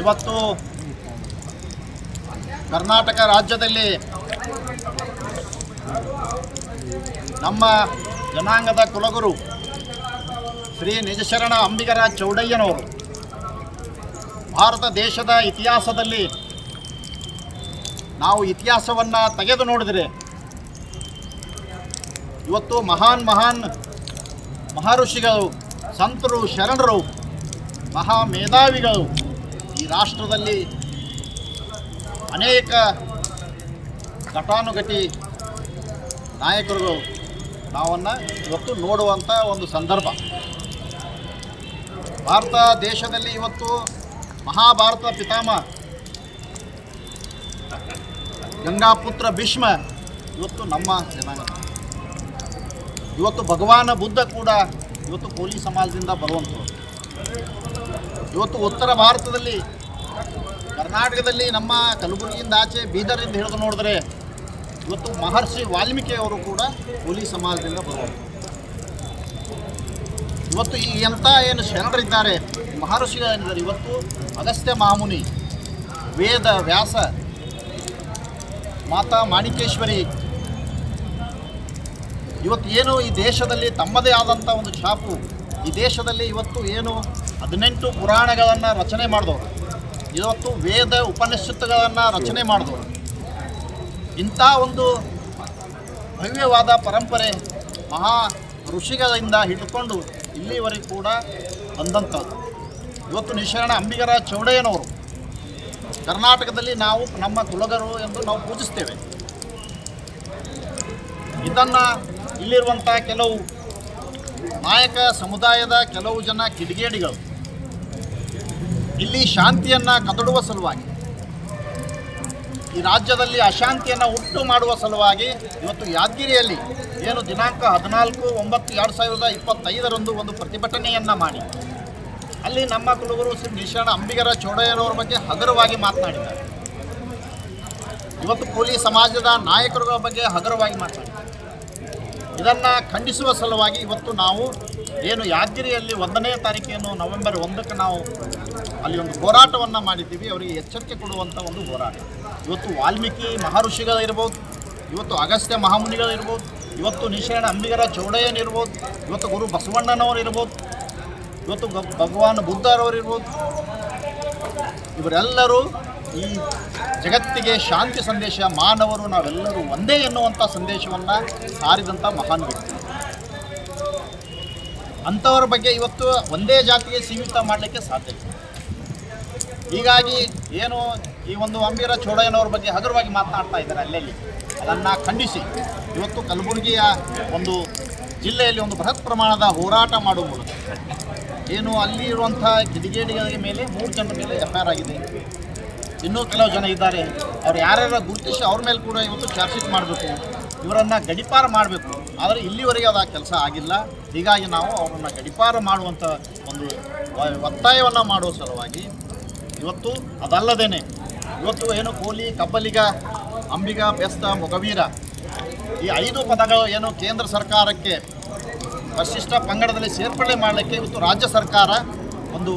ಇವತ್ತು ಕರ್ನಾಟಕ ರಾಜ್ಯದಲ್ಲಿ ನಮ್ಮ ಜನಾಂಗದ ಕುಲಗುರು ಶ್ರೀ ನಿಜಶರಣ ಅಂಬಿಗರ ಚೌಡಯ್ಯನವರು ಭಾರತ ದೇಶದ ಇತಿಹಾಸದಲ್ಲಿ ನಾವು ಇತಿಹಾಸವನ್ನು ತೆಗೆದು ನೋಡಿದರೆ ಇವತ್ತು ಮಹಾನ್ ಮಹಾನ್ ಮಹರ್ಷಿಗಳು, ಸಂತರು, ಶರಣರು, ಮಹಾ ಮೇಧಾವಿಗಳು ಈ ರಾಷ್ಟ್ರದಲ್ಲಿ ಅನೇಕ ಘಟಾನುಘಟಿ ನಾಯಕರುಗಳು ನಾವನ್ನು ಇವತ್ತು ನೋಡುವಂಥ ಒಂದು ಸಂದರ್ಭ. ಭಾರತ ದೇಶದಲ್ಲಿ ಇವತ್ತು ಮಹಾಭಾರತ ಪಿತಾಮಹ ಗಂಗಾಪುತ್ರ ಭೀಷ್ಮ ಇವತ್ತು ನಮ್ಮ ಜನಾಂಗ. ಇವತ್ತು ಭಗವಾನ ಬುದ್ಧ ಕೂಡ ಇವತ್ತು ಕೋಲಿ ಸಮಾಜದಿಂದ ಬರುವಂಥವ್ರು ಇವತ್ತು ಉತ್ತರ ಭಾರತದಲ್ಲಿ, ಕರ್ನಾಟಕದಲ್ಲಿ ನಮ್ಮ ಕಲಬುರಗಿಯಿಂದ ಆಚೆ ಬೀದರಿಂದ ಹಿಡಿದು ನೋಡಿದ್ರೆ ಇವತ್ತು ಮಹರ್ಷಿ ವಾಲ್ಮೀಕಿ ಅವರು ಕೂಡ ಹುಲಿ ಸಮಾಜದಿಂದ ಬರುವಂಥವ್ರು ಇವತ್ತು ಈ ಎಂಥ ಏನು ಶರಣರಿದ್ದಾರೆ ಮಹರ್ಷಿಗಳಿದ್ದಾರೆ ಇವತ್ತು ಅಗಸ್ತ್ಯ ಮಾಮುನಿ, ವೇದ ವ್ಯಾಸ, ಮಾತಾ ಮಾಣಿಕೇಶ್ವರಿ. ಇವತ್ತು ಏನು ಈ ದೇಶದಲ್ಲಿ ತಮ್ಮದೇ ಆದಂಥ ಒಂದು ಛಾಪು, ಈ ದೇಶದಲ್ಲಿ ಇವತ್ತು ಏನು ಹದಿನೆಂಟು ಪುರಾಣಗಳನ್ನು ರಚನೆ ಮಾಡಿದವರು. ಇವತ್ತು ವೇದ ಉಪನಿಷತ್ತುಗಳನ್ನು ರಚನೆ ಮಾಡಿದವರು. ಇಂಥ ಒಂದು ಭವ್ಯವಾದ ಪರಂಪರೆ ಮಹಾ ಋಷಿಗಳಿಂದ ಹಿಡ್ಕೊಂಡು ಇಲ್ಲಿವರೆಗೂ ಕೂಡ ಬಂದಂಥದ್ದು. ಇವತ್ತು ನಿಶರಣ ಅಂಬಿಗರ ಚೌಡಯ್ಯನವರು. ಕರ್ನಾಟಕದಲ್ಲಿ ನಾವು ನಮ್ಮ ಕುಲಗರು ಎಂದು ನಾವು ಪೂಜಿಸ್ತೇವೆ. ಇದನ್ನು ಇಲ್ಲಿರುವಂಥ ಕೆಲವು ನಾಯಕ ಸಮುದಾಯದ ಕೆಲವು ಜನ ಕಿಡಿಗೇಡಿಗಳು ಇಲ್ಲಿ ಶಾಂತಿಯನ್ನು ಕದಡುವ ಸಲುವಾಗಿ, ಈ ರಾಜ್ಯದಲ್ಲಿ ಅಶಾಂತಿಯನ್ನು ಉಂಟು ಮಾಡುವ ಸಲುವಾಗಿ ಇವತ್ತು ಯಾದಗಿರಿಯಲ್ಲಿ ಏನು ದಿನಾಂಕ ಹದಿನಾಲ್ಕು ಒಂಬತ್ತು ಎರಡು ಸಾವಿರದ ಇಪ್ಪತ್ತೈದರಂದು ಒಂದು ಪ್ರತಿಭಟನೆಯನ್ನು ಮಾಡಿ. ಅಲ್ಲಿ ನಮ್ಮ ಕುಲಗುರು ಶ್ರೀ ನಿಶಾಣ ಅಂಬಿಗರ ಚೌಡಯ್ಯನವರ ಬಗ್ಗೆ ಹಗುರವಾಗಿ ಮಾತನಾಡಿದ್ದಾರೆ. ಇವತ್ತು ಕೂಲಿ ಸಮಾಜದ ನಾಯಕರುಗಳ ಬಗ್ಗೆ ಹಗರವಾಗಿ ಮಾತನಾಡಿದ್ದಾರೆ. ಇದನ್ನು ಖಂಡಿಸುವ ಸಲುವಾಗಿ ಇವತ್ತು ನಾವು ಏನು ಯಾದಗಿರಿಯಲ್ಲಿ ಒಂದನೇ ತಾರೀಕೇನು ನವೆಂಬರ್ ಒಂದಕ್ಕೆ ನಾವು ಅಲ್ಲಿ ಒಂದು ಹೋರಾಟವನ್ನು ಮಾಡಿದ್ದೀವಿ, ಅವರಿಗೆ ಎಚ್ಚರಿಕೆ ಕೊಡುವಂಥ ಒಂದು ಹೋರಾಟ. ಇವತ್ತು ವಾಲ್ಮೀಕಿ ಮಹರ್ಷಿಗಳಿರ್ಬೋದು, ಇವತ್ತು ಅಗಸ್ತ್ಯ ಮಹಾಮುನಿಗಳಿರ್ಬೋದು, ಇವತ್ತು ನಿಶರಣ ಅಂಬಿಗರ ಚೌಡಯ್ಯನಿರ್ಬೋದು, ಇವತ್ತು ಗುರು ಬಸವಣ್ಣನವರು ಇರ್ಬೋದು ಇವತ್ತು ಭಗವಾನ್ ಬುದ್ಧರವರು ಇರ್ಬೋದು ಇವರೆಲ್ಲರೂ ಈ ಜಗತ್ತಿಗೆ ಶಾಂತಿ ಸಂದೇಶ, ಮಾನವರು ನಾವೆಲ್ಲರೂ ಒಂದೇ ಎನ್ನುವಂಥ ಸಂದೇಶವನ್ನು ಸಾರಿದಂಥ ಮಹಾನ್ ವ್ಯಕ್ತಿ. ಅಂಥವ್ರ ಬಗ್ಗೆ ಇವತ್ತು ಒಂದೇ ಜಾತಿಗೆ ಸೀಮಿತ ಮಾಡಲಿಕ್ಕೆ ಸಾಧ್ಯ ಹೀಗಾಗಿ ಏನು ಈ ಒಂದು ಅಂಬೀರ ಚೋಡಯ್ಯನವ್ರ ಬಗ್ಗೆ ಹಗುರವಾಗಿ ಮಾತನಾಡ್ತಾ ಇದ್ದಾರೆ ಅಲ್ಲಲ್ಲಿ. ಅದನ್ನು ಖಂಡಿಸಿ. ಇವತ್ತು ಕಲಬುರಗಿಯ ಒಂದು ಜಿಲ್ಲೆಯಲ್ಲಿ ಒಂದು ಬೃಹತ್ ಪ್ರಮಾಣದ ಹೋರಾಟ ಮಾಡುವ ಮೂಲಕ ಏನು ಅಲ್ಲಿ ಇರುವಂಥ ಕಿಡಿಗೇಡಿಗಳ ಮೇಲೆ ಮೂರು ಜನರ ಮೇಲೆ ಎಫ್ ಐ ಆರ್ ಆಗಿದೆ. ಇನ್ನೂ ಕೆಲವು ಜನ ಇದ್ದಾರೆ. ಅವ್ರು ಯಾರ್ಯಾರ ಗುರುತಿಸಿ ಅವ್ರ ಮೇಲೆ ಕೂಡ ಇವತ್ತು ಚಾರ್ಜ್ ಮಾಡಬೇಕು. ಇವರನ್ನು ಗಡಿಪಾರ ಮಾಡಬೇಕು. ಆದರೆ ಇಲ್ಲಿವರೆಗೆ ಅದು ಆ ಕೆಲಸ ಆಗಿಲ್ಲ. ಹೀಗಾಗಿ ನಾವು ಅವರನ್ನು ಗಡಿಪಾರ ಮಾಡುವಂಥ ಒಂದು ಒತ್ತಾಯವನ್ನು ಮಾಡುವ ಸಲುವಾಗಿ ಇವತ್ತು ಅದಲ್ಲದೇನೆ, ಇವತ್ತು ಏನು ಕೋಲಿ, ಕಬ್ಬಲಿಗ, ಅಂಬಿಗ, ಬೆಸ್ತ, ಮೊಗವೀರ, ಈ ಐದು ಪದಗಳು ಏನು ಕೇಂದ್ರ ಸರ್ಕಾರಕ್ಕೆ ಪರಿಶಿಷ್ಟ ಪಂಗಡದಲ್ಲಿ ಸೇರ್ಪಡೆ ಮಾಡಲಿಕ್ಕೆ ಇವತ್ತು ರಾಜ್ಯ ಸರ್ಕಾರ ಒಂದು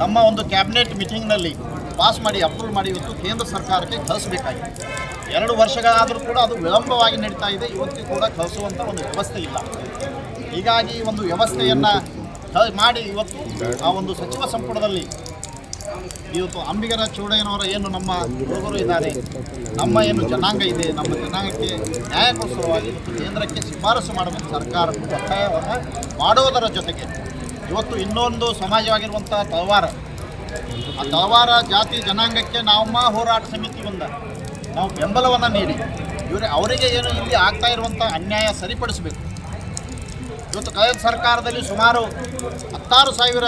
ತಮ್ಮ ಒಂದು ಕ್ಯಾಬಿನೆಟ್ ಮೀಟಿಂಗ್ನಲ್ಲಿ ಪಾಸ್ ಮಾಡಿ, ಅಪ್ರೂವ್ ಮಾಡಿ ಇವತ್ತು ಕೇಂದ್ರ ಸರ್ಕಾರಕ್ಕೆ ಕಳಿಸಬೇಕಾಗಿದೆ. ಎರಡು ವರ್ಷಗಳಾದರೂ ಕೂಡ ಅದು ವಿಳಂಬವಾಗಿ ನಡೀತಾ ಇದೆ, ಇವತ್ತಿಗೂ ಕೂಡ ಕಳಿಸುವಂಥ ಒಂದು ವ್ಯವಸ್ಥೆ ಇಲ್ಲ. ಹೀಗಾಗಿ ಒಂದು ವ್ಯವಸ್ಥೆಯನ್ನು ಮಾಡಿ ಇವತ್ತು ಆ ಒಂದು ಸಚಿವ ಸಂಪುಟದಲ್ಲಿ ಇವತ್ತು ಅಂಬಿಗರ ಚೌಡಯ್ಯನವರ ಏನು ನಮ್ಮ ಹುಡುಗರು ಇದ್ದಾರೆ ನಮ್ಮ ಏನು ಜನಾಂಗ ಇದೆ ನಮ್ಮ ಜನಾಂಗಕ್ಕೆ ನ್ಯಾಯಕ್ಕೋಸ್ಕರವಾಗಿ ಇವತ್ತು ಕೇಂದ್ರಕ್ಕೆ ಶಿಫಾರಸು ಮಾಡಬೇಕು ಸರ್ಕಾರ ಒತ್ತಾಯವನ್ನು ಮಾಡುವುದರ ಜೊತೆಗೆ ಇವತ್ತು ಇನ್ನೊಂದು ಸಮಾಜವಾಗಿರುವಂಥ ತಳವಾರ. ಆ ತಳವಾರ ಜಾತಿ ಜನಾಂಗಕ್ಕೆ ನಮ್ಮ ಹೋರಾಟ ಸಮಿತಿ ಬಂದ ನಾವು ಬೆಂಬಲವನ್ನು ನೀಡಿ ಇವರೇ ಅವರಿಗೆ ಏನು ಇಲ್ಲಿ ಆಗ್ತಾ ಇರುವಂಥ ಅನ್ಯಾಯ ಸರಿಪಡಿಸಬೇಕು. ಇವತ್ತು ಕಳೆದ ಸರ್ಕಾರದಲ್ಲಿ ಸುಮಾರು ಹತ್ತಾರು ಸಾವಿರ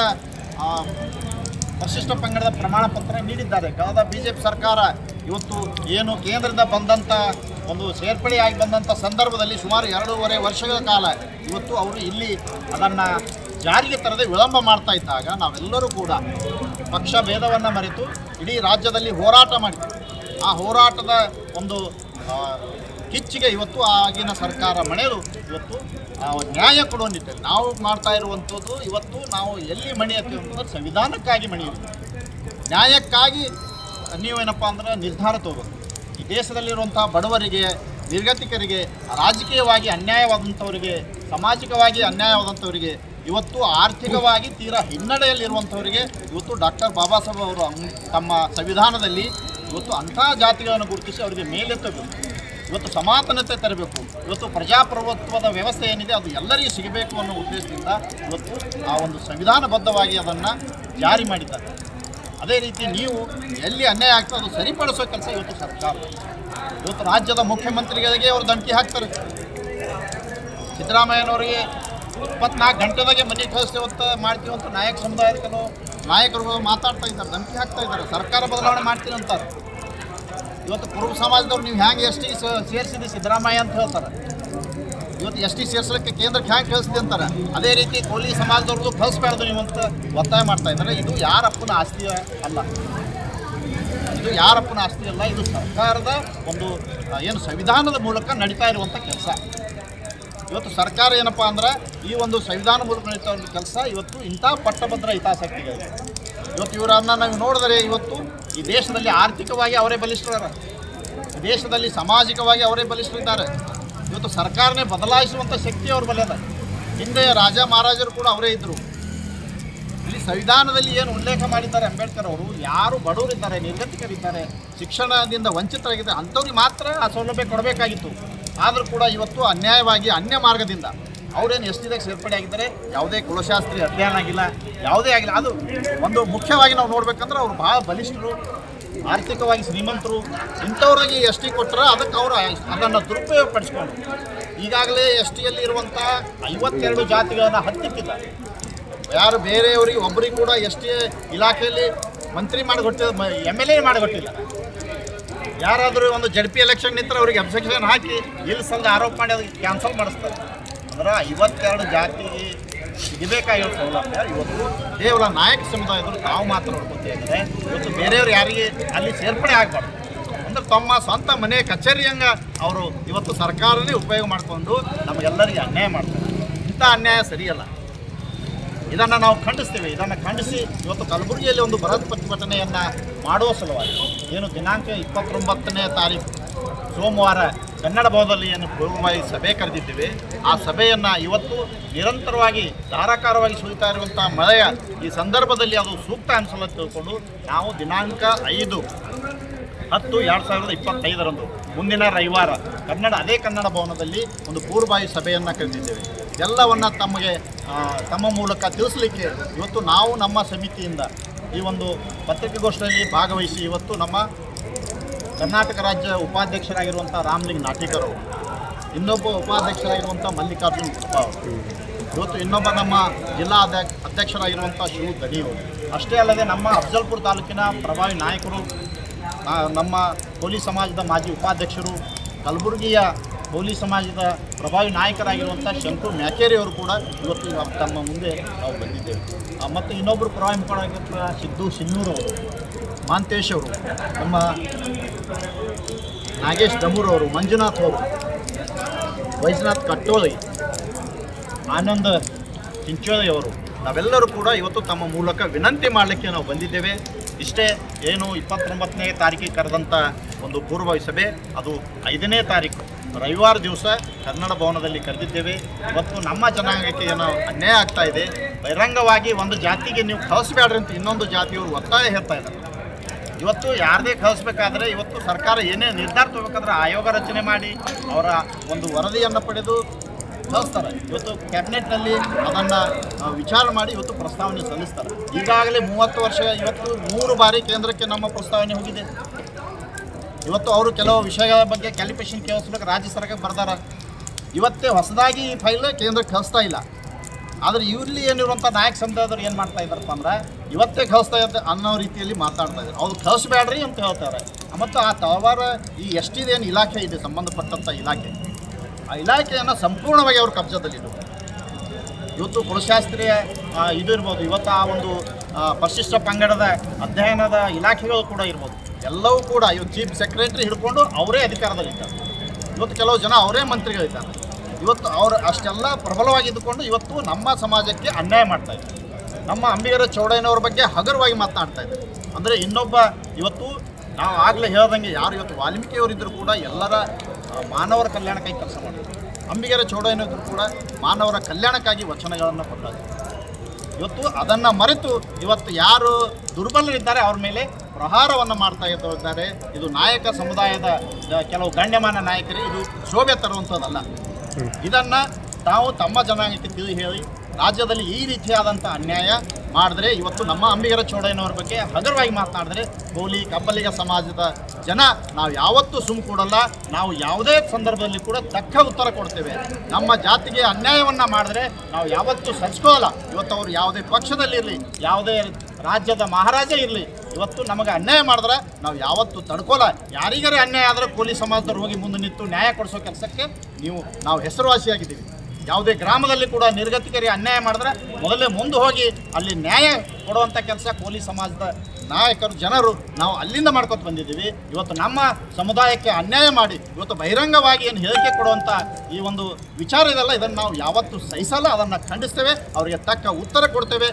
ಪರಿಶಿಷ್ಟ ಪಂಗಡದ ಪ್ರಮಾಣ ಪತ್ರ ನೀಡಿದ್ದಾರೆ. ಕಳೆದ ಬಿ ಜೆ ಪಿ ಸರ್ಕಾರ ಇವತ್ತು ಏನು ಕೇಂದ್ರದಿಂದ ಬಂದಂಥ ಒಂದು ಸೇರ್ಪಡೆಯಾಗಿ ಬಂದಂಥ ಸಂದರ್ಭದಲ್ಲಿ ಸುಮಾರು ಎರಡೂವರೆ ವರ್ಷಗಳ ಕಾಲ ಇವತ್ತು ಅವರು ಇಲ್ಲಿ ಅದನ್ನು ಜಾರಿಗೆ ತರದೆ ವಿಳಂಬ ಮಾಡ್ತಾ ಇದ್ದಾಗ ನಾವೆಲ್ಲರೂ ಕೂಡ ಪಕ್ಷ ಭೇದವನ್ನು ಮರೆತು ಇಡೀ ರಾಜ್ಯದಲ್ಲಿ ಹೋರಾಟ ಮಾಡಿ ಆ ಹೋರಾಟದ ಒಂದು ಕಿಚ್ಚಿಗೆ ಇವತ್ತು ಆಗಿನ ಸರ್ಕಾರ ಮಣೆದು ಇವತ್ತು ನ್ಯಾಯ ಕೊಡುವ ನಿಟ್ಟಿನಲ್ಲಿ ನಾವು ಮಾಡ್ತಾ ಇರುವಂಥದ್ದು ಇವತ್ತು ನಾವು ಎಲ್ಲಿ ಮಣಿ ಅಂತಂದ್ರೆ ಸಂವಿಧಾನಕ್ಕಾಗಿ ಮಣಿ ನ್ಯಾಯಕ್ಕಾಗಿ ನೀವೇನಪ್ಪ ಅಂದ್ರೆ ನಿರ್ಧಾರ ತಗೋಬೇಕು. ಈ ದೇಶದಲ್ಲಿರುವಂಥ ಬಡವರಿಗೆ, ನಿರ್ಗತಿಕರಿಗೆ, ರಾಜಕೀಯವಾಗಿ ಅನ್ಯಾಯವಾದಂಥವರಿಗೆ, ಸಾಮಾಜಿಕವಾಗಿ ಅನ್ಯಾಯವಾದಂಥವರಿಗೆ, ಇವತ್ತು ಆರ್ಥಿಕವಾಗಿ ತೀರಾ ಹಿನ್ನಡೆಯಲ್ಲಿರುವಂಥವರಿಗೆ ಇವತ್ತು ಡಾಕ್ಟರ್ ಬಾಬಾ ಸಾಹೇಬ್ ಅವರು ತಮ್ಮ ಸಂವಿಧಾನದಲ್ಲಿ ಇವತ್ತು ಅಂಥ ಜಾತಿಗಳನ್ನು ಗುರುತಿಸಿ ಅವರಿಗೆ ಮೇಲೆತ್ತಬೇಕು. ಇವತ್ತು ಸಮಾನತೆ ತರಬೇಕು. ಇವತ್ತು ಪ್ರಜಾಪ್ರಭುತ್ವದ ವ್ಯವಸ್ಥೆ ಏನಿದೆ, ಅದು ಎಲ್ಲರಿಗೂ ಸಿಗಬೇಕು ಅನ್ನೋ ಉದ್ದೇಶದಿಂದ ಇವತ್ತು ಆ ಒಂದು ಸಂವಿಧಾನಬದ್ಧವಾಗಿ ಅದನ್ನು ಜಾರಿ ಮಾಡಿದ್ದಾರೆ. ಅದೇ ರೀತಿ ನೀವು ಎಲ್ಲಿ ಅನ್ಯಾಯ ಆಗ್ತದೆ ಅದು ಸರಿಪಡಿಸೋ ಕೆಲಸ ಇವತ್ತು ಸರ್ಕಾರ. ಇವತ್ತು ರಾಜ್ಯದ ಮುಖ್ಯಮಂತ್ರಿಗಳಿಗೆ ಅವರು ಧಮಕಿ ಹಾಕ್ತಾರೆ. ಸಿದ್ದರಾಮಯ್ಯನವರಿಗೆ ಇಪ್ಪತ್ನಾಲ್ಕು ಗಂಟೆದಾಗೆ ಮನೆ ಕಳಿಸ್ತೇವೆ ಅಂತ ನಾಯಕ ಸಮುದಾಯದ ಕೆಲವು ನಾಯಕರುಗಳು ಮಾತಾಡ್ತಾ ಇದ್ದಾರೆ, ಧಮಕಿ ಹಾಕ್ತಾ ಇದ್ದಾರೆ. ಸರ್ಕಾರ ಬದಲಾವಣೆ ಮಾಡ್ತೀನಿ ಅಂತಾರೆ. ಇವತ್ತು ಕುರುಬ ಸಮಾಜದವ್ರು ನೀವು ಹ್ಯಾಂಗೆ ಎಸ್ ಟಿ ಸೇರಿಸಿದ್ರಿ ಸಿದ್ದರಾಮಯ್ಯ ಅಂತ ಹೇಳ್ತಾರೆ. ಇವತ್ತು ಎಸ್ ಟಿ ಸೇರಿಸಲಿಕ್ಕೆ ಕೇಂದ್ರಕ್ಕೆ ಹ್ಯಾಂಗೆ ಕಳಿಸಿದೆ ಅಂತಾರೆ. ಅದೇ ರೀತಿ ಕೋಲಿ ಸಮಾಜದವ್ರದ್ದು ಕಳಿಸ್ಬಾರ್ದು ನೀವು ಅಂತ ಒತ್ತಾಯ ಮಾಡ್ತಾ ಇದ್ದಾರೆ. ಇದು ಯಾರಪ್ಪನ ಆಸ್ತಿ ಅಲ್ಲ. ಇದು ಯಾರಪ್ಪನ ಆಸ್ತಿ ಅಲ್ಲ, ಇದು ಸರ್ಕಾರದ ಒಂದು ಏನು ಸಂವಿಧಾನದ ಮೂಲಕ ನಡೀತಾ ಇರುವಂಥ ಕೆಲಸ. ಇವತ್ತು ಸರ್ಕಾರ ಏನಪ್ಪ ಅಂದ್ರೆ ಈ ಒಂದು ಸಂವಿಧಾನ ಮೂಲಕ ನಡೀತಾ ಇರೋ ಕೆಲಸ ಇವತ್ತು ಇಂಥ ಪಟ್ಟಭದ್ರ ಹಿತಾಸಕ್ತಿಗಳಿದೆ. ಇವತ್ತು ಇವರನ್ನು ನಾವು ನೋಡಿದರೆ ಇವತ್ತು ಈ ದೇಶದಲ್ಲಿ ಆರ್ಥಿಕವಾಗಿ ಅವರೇ ಬಲಿಷ್ಠರ ದೇಶದಲ್ಲಿ ಸಾಮಾಜಿಕವಾಗಿ ಅವರೇ ಬಲಿಷ್ಠರಿದ್ದಾರೆ. ಇವತ್ತು ಸರ್ಕಾರನೇ ಬದಲಾಯಿಸುವಂಥ ಶಕ್ತಿ ಅವ್ರ ಬಳಿ ಅದ. ಹಿಂದೆ ರಾಜ ಮಹಾರಾಜರು ಕೂಡ ಅವರೇ ಇದ್ದರು ಇಲ್ಲಿ ಸಂವಿಧಾನದಲ್ಲಿ ಏನು ಉಲ್ಲೇಖ ಮಾಡಿದ್ದಾರೆ ಅಂಬೇಡ್ಕರ್ ಅವರು, ಯಾರು ಬಡವರಿದ್ದಾರೆ, ನಿರ್ಗತಿಕರಿದ್ದಾರೆ, ಶಿಕ್ಷಣದಿಂದ ವಂಚಿತರಾಗಿದ್ದಾರೆ, ಅಂಥವ್ರಿಗೆ ಮಾತ್ರ ಆ ಸೌಲಭ್ಯ ಕೊಡಬೇಕಾಗಿತ್ತು. ಆದರೂ ಕೂಡ ಇವತ್ತು ಅನ್ಯಾಯವಾಗಿ ಅನ್ಯ ಮಾರ್ಗದಿಂದ ಅವರೇನು ಎಸ್ಟಿದಾಗ ಸೇರ್ಪಡೆ ಆಗಿದ್ದಾರೆ, ಯಾವುದೇ ಕುಲಶಾಸ್ತ್ರಿ ಅಧ್ಯಯನ ಆಗಿಲ್ಲ, ಯಾವುದೇ ಆಗಿಲ್ಲ. ಅದು ಒಂದು ಮುಖ್ಯವಾಗಿ ನಾವು ನೋಡ್ಬೇಕಂದ್ರೆ ಅವ್ರು ಭಾಳ ಬಲಿಷ್ಠರು, ಆರ್ಥಿಕವಾಗಿ ಶ್ರೀಮಂತರು, ಇಂಥವ್ರಿಗೆ ಎಸ್ ಟಿ ಕೊಟ್ಟರೆ ಅದಕ್ಕೆ ಅವರು ಅದನ್ನು ದುರುಪಯೋಗ ಪಡಿಸ್ಕೊಂಡು ಈಗಾಗಲೇ ಎಸ್ ಟಿಯಲ್ಲಿ ಇರುವಂಥ ಐವತ್ತೆರಡು ಜಾತಿಗಳನ್ನು ಹತ್ತಿಕ್ಕಿದ್ದ ಯಾರು ಬೇರೆಯವರಿಗೆ ಒಬ್ಬರಿಗೆ ಕೂಡ ಎಸ್ ಟಿ ಇಲಾಖೆಯಲ್ಲಿ ಮಂತ್ರಿ ಮಾಡಿಕೊಟ್ಟಿಲ್ಲ ಎಂ ಎಲ್ ಎ ಮಾಡಿಕೊಟ್ಟಿಲ್ಲ. ಯಾರಾದರೂ ಒಂದು ಜಡ್ ಪಿ ಎಲೆಕ್ಷನ್ ನಿಂತರೆ ಅವರಿಗೆ ಅಬ್ಸೆಕ್ಷನ್ ಹಾಕಿ, ಇಲ್ಲಿ ಸಂದ ಆರೋಪ ಮಾಡಿ ಅದಕ್ಕೆ ಕ್ಯಾನ್ಸಲ್ ಮಾಡಿಸ್ತಾರೆ. ಅಂದ್ರೆ ಐವತ್ತೆರಡು ಜಾತಿ ಸಿಗಬೇಕಾಗಿರೋ ಸೌಲಭ್ಯ. ಇವತ್ತು ಕೇವಲ ನಾಯಕ ಸಮುದಾಯದವರು ತಾವು ಮಾತ್ರ ಇದ್ದಾರೆ. ಇವತ್ತು ಬೇರೆಯವ್ರು ಯಾರಿಗೆ ಅಲ್ಲಿ ಸೇರ್ಪಡೆ ಆಗಬಾರ್ದು. ಅಂದ್ರೆ ತಮ್ಮ ಸ್ವಂತ ಮನೆ ಕಚೇರಿಯಂಗ ಅವರು ಇವತ್ತು ಸರ್ಕಾರನೇ ಉಪಯೋಗ ಮಾಡಿಕೊಂಡು ನಮಗೆಲ್ಲರಿಗೆ ಅನ್ಯಾಯ ಮಾಡ್ತಾರೆ. ಇಂಥ ಅನ್ಯಾಯ ಸರಿಯಲ್ಲ. ಇದನ್ನು ನಾವು ಖಂಡಿಸ್ತೇವೆ. ಇದನ್ನು ಖಂಡಿಸಿ ಇವತ್ತು ಕಲಬುರಗಿಯಲ್ಲಿ ಒಂದು ಬೃಹತ್ ಪ್ರತಿಭಟನೆಯನ್ನು ಮಾಡುವ ಸಲುವಾಗಿ, ಏನು ದಿನಾಂಕ ಇಪ್ಪತ್ತೊಂಬತ್ತನೇ ತಾರೀಕು, ಸೋಮವಾರ ಕನ್ನಡ ಭವನದಲ್ಲಿ ಏನು ಪೂರ್ವವಾಗಿ ಸಭೆ ಕರೆದಿದ್ದೇವೆ. ಆ ಸಭೆಯನ್ನು ಇವತ್ತು ನಿರಂತರವಾಗಿ, ಧಾರಾಕಾರವಾಗಿ ಸುರಿತಾ ಇರುವಂಥ ಮಳೆಯ ಈ ಸಂದರ್ಭದಲ್ಲಿ ಅದು ಸೂಕ್ತ ಅನಿಸಲು ತಿಳ್ಕೊಂಡು ನಾವು ದಿನಾಂಕ ಐದು ಹತ್ತು ಎರಡು ಸಾವಿರದ ಇಪ್ಪತ್ತೈದರಂದು, ಮುಂದಿನ ರವಿವಾರ, ಕನ್ನಡ, ಅದೇ ಕನ್ನಡ ಭವನದಲ್ಲಿ ಒಂದು ಪೂರ್ವಭಾವಿ ಸಭೆಯನ್ನು ಕರೆದಿದ್ದೇವೆ. ಎಲ್ಲವನ್ನು ತಮಗೆ ತಮ್ಮ ಮೂಲಕ ತಿಳಿಸಲಿಕ್ಕೆ ಇವತ್ತು ನಾವು ನಮ್ಮ ಸಮಿತಿಯಿಂದ ಈ ಒಂದು ಪತ್ರಿಕೆಗೋಷ್ಠಿಯಲ್ಲಿ ಭಾಗವಹಿಸಿ ಇವತ್ತು ನಮ್ಮ ಕರ್ನಾಟಕ ರಾಜ್ಯ ಉಪಾಧ್ಯಕ್ಷರಾಗಿರುವಂಥ ರಾಮ್ಲಿಂಗ್ ನಾಟಿಕರು, ಇನ್ನೊಬ್ಬ ಉಪಾಧ್ಯಕ್ಷರಾಗಿರುವಂಥ ಮಲ್ಲಿಕಾರ್ಜುನ್ ಕೃಪ ಇವತ್ತು ಇನ್ನೊಬ್ಬ ನಮ್ಮ ಜಿಲ್ಲಾ ಅಧ್ಯಕ್ಷ, ಅಧ್ಯಕ್ಷರಾಗಿರುವಂಥ ಶಿವ ಅವರು. ಅಷ್ಟೇ ಅಲ್ಲದೆ ನಮ್ಮ ಅಫಜಲ್ಪುರ ತಾಲೂಕಿನ ಪ್ರಭಾವಿ ನಾಯಕರು ನಮ್ಮ ಕೋಲಿ ಸಮಾಜದ ಮಾಜಿ ಉಪಾಧ್ಯಕ್ಷರು, ಕಲಬುರಗಿಯ ಕೋಲಿ ಸಮಾಜದ ಪ್ರಭಾವಿ ನಾಯಕರಾಗಿರುವಂಥ ಶಂಕು ಮ್ಯಾಕೇರಿ ಅವರು ಕೂಡ ಇವತ್ತು ತಮ್ಮ ಮುಂದೆ ನಾವು ಬಂದಿದ್ದೇವೆ. ಮತ್ತು ಇನ್ನೊಬ್ಬರು ಪ್ರಭಾವಿ ಮುಖಂಡರಾಗಿರುವಂಥ ಸಿದ್ದು ಸಿನ್ನೂರು ಅವರು. ಮಾಂತೇಶ್ ಅವರು, ನಮ್ಮ ನಾಗೇಶ್ ಡಮೂರ್ ಅವರು, ಮಂಜುನಾಥ್ ಅವರು ವೈಜನಾಥ್ ಕಟ್ಟೋಳಿ ಆನಂದ ಚಿಂಚೋಳಿ ಅವರು, ನಾವೆಲ್ಲರೂ ಕೂಡ ಇವತ್ತು ತಮ್ಮ ಮೂಲಕ ವಿನಂತಿ ಮಾಡಲಿಕ್ಕೆ ನಾವು ಬಂದಿದ್ದೇವೆ. ಇಷ್ಟೇ ಏನು ಇಪ್ಪತ್ತೊಂಬತ್ತನೇ ತಾರೀಕಿಗೆ ಕರೆದಂಥ ಒಂದು ಪೂರ್ವ ಸಭೆ, ಅದು ಐದನೇ ತಾರೀಕು ರವಿವಾರ ದಿವಸ ಕನ್ನಡ ಭವನದಲ್ಲಿ ಕರೆದಿದ್ದೇವೆ. ಇವತ್ತು ನಮ್ಮ ಜನಾಂಗಕ್ಕೆ ಏನೋ ಅನ್ಯಾಯ ಆಗ್ತಾ ಇದೆ. ಬಹಿರಂಗವಾಗಿ ಒಂದು ಜಾತಿಗೆ ನೀವು ಕಳಿಸ್ಬೇಡ್ರಿ ಅಂತ ಇನ್ನೊಂದು ಜಾತಿಯವರು ಒತ್ತಾಯ ಹೇಳ್ತಾ ಇದ್ದಾರೆ. ಇವತ್ತು ಯಾರದೇ ಕಳಿಸ್ಬೇಕಾದ್ರೆ ಇವತ್ತು ಸರ್ಕಾರ ಏನೇ ನಿರ್ಧಾರ ತಗೋಬೇಕಾದ್ರೆ ಆಯೋಗ ರಚನೆ ಮಾಡಿ ಅವರ ಒಂದು ವರದಿಯನ್ನು ಪಡೆದು ಕಳಿಸ್ತಾರೆ. ಇವತ್ತು ಕ್ಯಾಬಿನೆಟ್ನಲ್ಲಿ ಅದನ್ನು ವಿಚಾರ ಮಾಡಿ ಇವತ್ತು ಪ್ರಸ್ತಾವನೆ ಸಲ್ಲಿಸ್ತಾರೆ. ಈಗಾಗಲೇ ಮೂವತ್ತು ವರ್ಷ, ಇವತ್ತು ಮೂರು ಬಾರಿ ಕೇಂದ್ರಕ್ಕೆ ನಮ್ಮ ಪ್ರಸ್ತಾವನೆ ಹೋಗಿದೆ ಇವತ್ತು ಅವರು ಕೆಲವು ವಿಷಯಗಳ ಬಗ್ಗೆ ಕ್ಯಾಲಿಫಿಕೇಷನ್ ಕೇಳಿಸ್ಬೇಕು, ರಾಜ್ಯ ಸರ್ಕಾರಕ್ಕೆ ಬರ್ತಾರೆ ಇವತ್ತೇ ಹೊಸದಾಗಿ ಈ ಫೈಲ್ ಕೇಂದ್ರಕ್ಕೆ ಕಳಿಸ್ತಾ ಇಲ್ಲ. ಆದರೆ ಇಲ್ಲಿ ಏನಿರುವಂಥ ನಾಯಕ ಸಮುದಾಯದವ್ರು ಏನು ಮಾಡ್ತಾ ಇದ್ದಾರಪ್ಪ ಅಂದ್ರೆ, ಇವತ್ತೇ ಕಳಿಸ್ತಾ ಇದ್ದ ಅನ್ನೋ ರೀತಿಯಲ್ಲಿ ಮಾತಾಡ್ತಾ ಇದ್ದಾರೆ. ಅವ್ರು ಕಳಿಸ್ಬೇಡ್ರಿ ಅಂತ ಹೇಳ್ತಾರೆ. ಮತ್ತು ಆ ತವರ ಈ ಎಷ್ಟಿದೇನು ಇಲಾಖೆ ಇದೆ, ಸಂಬಂಧಪಟ್ಟಂಥ ಇಲಾಖೆ? ಆ ಇಲಾಖೆಯನ್ನು ಸಂಪೂರ್ಣವಾಗಿ ಅವ್ರ ಕಬ್ಜದಲ್ಲಿದ್ದು ಇವತ್ತು ಕುಲಶಾಸ್ತ್ರೀಯ ಇದು ಇರ್ಬೋದು. ಇವತ್ತು ಆ ಒಂದು ಪರಿಶಿಷ್ಟ ಪಂಗಡದ ಅಧ್ಯಯನದ ಇಲಾಖೆಗಳು ಕೂಡ ಇರ್ಬೋದು. ಎಲ್ಲವೂ ಕೂಡ ಇವತ್ತು ಚೀಫ್ ಸೆಕ್ರೆಟರಿ ಹಿಡ್ಕೊಂಡು ಅವರೇ ಅಧಿಕಾರದಲ್ಲಿದ್ದಾರೆ. ಇವತ್ತು ಕೆಲವು ಜನ ಅವರೇ ಮಂತ್ರಿಗಳಿದ್ದಾರೆ. ಇವತ್ತು ಅವರು ಅಷ್ಟೆಲ್ಲ ಪ್ರಬಲವಾಗಿದ್ದುಕೊಂಡು ಇವತ್ತು ನಮ್ಮ ಸಮಾಜಕ್ಕೆ ಅನ್ಯಾಯ ಮಾಡ್ತಾ ಇದ್ದಾರೆ ನಮ್ಮ ಅಂಬಿಗರ ಚೌಡಯ್ಯನವ್ರ ಬಗ್ಗೆ ಹಗುರವಾಗಿ ಮಾತನಾಡ್ತಾ ಇದ್ದಾರೆ ಅಂದರೆ ಇನ್ನೊಬ್ಬ ಇವತ್ತು ನಾವು ಆಗಲೇ ಹೇಳ್ದಂಗೆ ಯಾರು ಇವತ್ತು ವಾಲ್ಮೀಕಿಯವರಿದ್ದರೂ ಕೂಡ ಎಲ್ಲರ ಮಾನವರ ಕಲ್ಯಾಣಕ್ಕಾಗಿ ಕೆಲಸ ಮಾಡಿದ್ರು ಅಂಬಿಗರ ಚೌಡಯ್ಯನವರು ಕೂಡ ಮಾನವರ ಕಲ್ಯಾಣಕ್ಕಾಗಿ ವಚನಗಳನ್ನು ಕೊಟ್ಟಿದ್ದಾರೆ ಇವತ್ತು ಅದನ್ನು ಮರೆತು ಇವತ್ತು ಯಾರು ದುರ್ಬಲರಿದ್ದಾರೆ ಅವ್ರ ಮೇಲೆ ಪ್ರಹಾರವನ್ನು ಮಾಡ್ತಾ ಇದ್ದಾರೆ. ಇದು ನಾಯಕ ಸಮುದಾಯದ ಕೆಲವು ಗಣ್ಯಮಾನ ನಾಯಕರಿಗೆ ಇದು ಶೋಭೆ ತರುವಂಥದ್ದಲ್ಲ. ಇದನ್ನು ತಾವು ತಮ್ಮ ಜನಾಂಗಕ್ಕೆ ತಿಳಿ ಹೇಳಿ, ರಾಜ್ಯದಲ್ಲಿ ಈ ರೀತಿಯಾದಂಥ ಅನ್ಯಾಯ ಮಾಡಿದ್ರೆ ಇವತ್ತು ನಮ್ಮ ಅಂಬಿಗರ ಚೌಡಯ್ಯನವ್ರ ಬಗ್ಗೆ ಹಗರವಾಗಿ ಮಾತನಾಡಿದ್ರೆ ಕೋಲಿ ಕಬ್ಬಲಿಗ ಸಮಾಜದ ಜನ, ನಾವು ಯಾವತ್ತೂ ಸುಮ್ಮ ಕೊಡಲ್ಲ, ನಾವು ಯಾವುದೇ ಸಂದರ್ಭದಲ್ಲಿ ಕೂಡ ತಕ್ಕ ಉತ್ತರ ಕೊಡ್ತೇವೆ. ನಮ್ಮ ಜಾತಿಗೆ ಅನ್ಯಾಯವನ್ನು ಮಾಡಿದ್ರೆ ನಾವು ಯಾವತ್ತೂ ಸಚ್ಕೋಲ್ಲ ಇವತ್ತು ಅವರು ಯಾವುದೇ ಪಕ್ಷದಲ್ಲಿರಲಿ, ಯಾವುದೇ ರಾಜ್ಯದ ಮಹಾರಾಜ ಇರಲಿ ಇವತ್ತು ನಮಗೆ ಅನ್ಯಾಯ ಮಾಡಿದ್ರೆ ನಾವು ಯಾವತ್ತೂ ತಡ್ಕೊಲ್ಲ. ಯಾರಿಗಾರ ಅನ್ಯಾಯ ಆದರೆ ಕೂಲಿ ಸಮಾಜದವ್ರು ಹೋಗಿ ಮುಂದೆ ನಿಂತು ನ್ಯಾಯ ಕೊಡಿಸೋ ಕೆಲಸಕ್ಕೆ ನೀವು, ನಾವು ಹೆಸರುವಾಸಿಯಾಗಿದ್ದೀವಿ. ಯಾವುದೇ ಗ್ರಾಮದಲ್ಲಿ ಕೂಡ ನಿರ್ಗತಿಕರಿಗೆ ಅನ್ಯಾಯ ಮಾಡಿದ್ರೆ ಮೊದಲೇ ಮುಂದೆ ಹೋಗಿ ಅಲ್ಲಿ ನ್ಯಾಯ ಕೊಡುವಂಥ ಕೆಲಸ ಕೋಲಿ ಸಮಾಜದ ನಾಯಕರು, ಜನರು ನಾವು ಅಲ್ಲಿಂದ ಮಾಡ್ಕೊತ ಬಂದಿದ್ದೀವಿ. ಇವತ್ತು ನಮ್ಮ ಸಮುದಾಯಕ್ಕೆ ಅನ್ಯಾಯ ಮಾಡಿ, ಇವತ್ತು ಬಹಿರಂಗವಾಗಿ ಏನು ಹೇಳಿಕೆ ಕೊಡುವಂಥ ಈ ಒಂದು ವಿಚಾರ ಇದೆಲ್ಲ, ಇದನ್ನು ನಾವು ಯಾವತ್ತೂ ಸಹಿಸಲ್ಲ. ಅದನ್ನು ಖಂಡಿಸ್ತೇವೆ. ಅವರಿಗೆ ತಕ್ಕ ಉತ್ತರ ಕೊಡ್ತೇವೆ.